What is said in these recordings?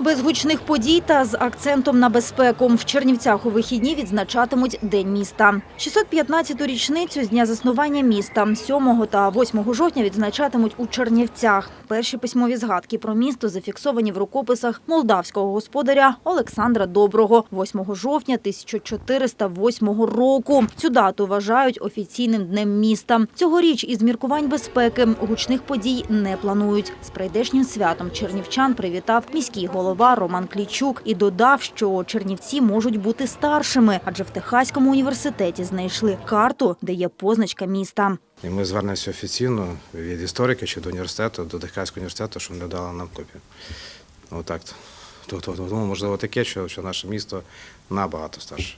Без гучних подій та з акцентом на безпеку в Чернівцях у вихідні відзначатимуть День міста. 615-ту річницю з дня заснування міста 7 та 8 жовтня відзначатимуть у Чернівцях. Перші письмові згадки про місто зафіксовані в рукописах молдавського господаря Олександра Доброго 8 жовтня 1408 року. Цю дату вважають офіційним днем міста. Цьогоріч із міркувань безпеки гучних подій не планують. З прийдешнім святом чернівчан привітав міський голова Роман Клічук і додав, що чернівці можуть бути старшими, адже в Техаському університеті знайшли карту, де є позначка міста. І ми звернемося офіційно від історики чи до університету, до Техаського університету, щоб не дали нам копію. Отак. Тобто, тому можливо таке, що наше місто набагато старше.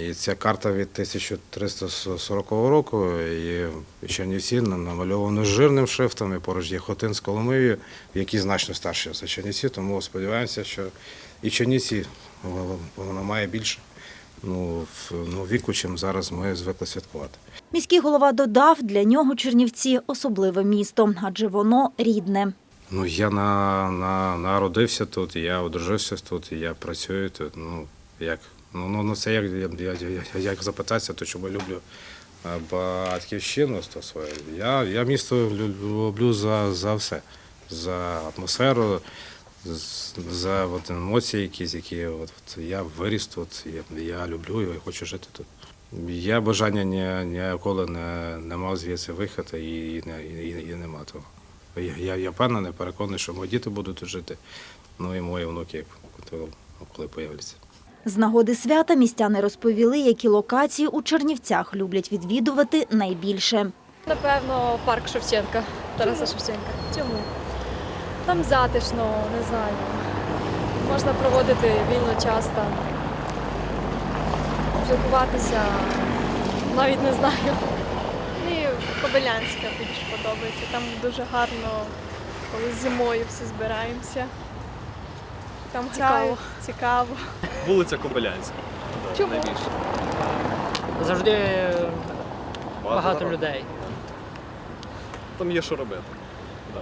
І ця карта від 1340 року, і Чернівці намальовано жирним шрифтом, і поруч є Хотин з Коломиєю, які значно старші за Чернівці, тому сподіваємося, що і Чернівці воно має більше ну, в- віку, чим зараз ми звикли святкувати. Міський голова додав, для нього Чернівці особливе місто, адже воно рідне. Ну, я на, на, народився тут, я одружився тут, я працюю тут. Ну, як, ну, ну, ну це як, я, я, як запитатися, то чому я люблю батьківщину то. Я, я місто люблю за, за все. За атмосферу, за от, емоції якісь, які от, от, я виріс тут, я, я люблю його і хочу жити тут. Я бажання ні, ніколи не, не мав звідси виїхати і, і, і, і нема того. Я, я, я впевнений, переконаний, що мої діти будуть жити, ну і мої внуки, коли, коли появляться. З нагоди свята містяни розповіли, які локації у Чернівцях люблять відвідувати найбільше. Напевно, парк Шевченка, Тараса Шевченка. Чому? Там затишно, не знаю. Можна проводити вільно час там. Спілкуватися, навіть не знаю. Мені Кобилянська більш подобається. Там дуже гарно, коли зимою всі збираємося. Там цікаво. цікаво. Вулиця Кобилянська. Чому? Найбільше. Завжди багато народу. людей. Там є що робити. Да.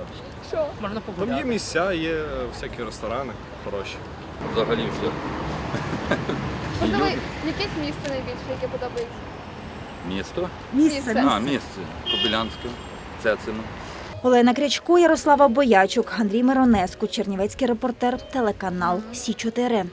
Що? Можна Там погуляти. є місця, є всякі ресторани хороші. Взагалі все. Можливо, якесь місце найбільше, яке подобається? Місто? Місце. А, місце. Кобилянське, Цецино. Олена Крячко, Ярослава Боячук, Андрій Миронеску, Чернівецький репортер, телеканал Сі 4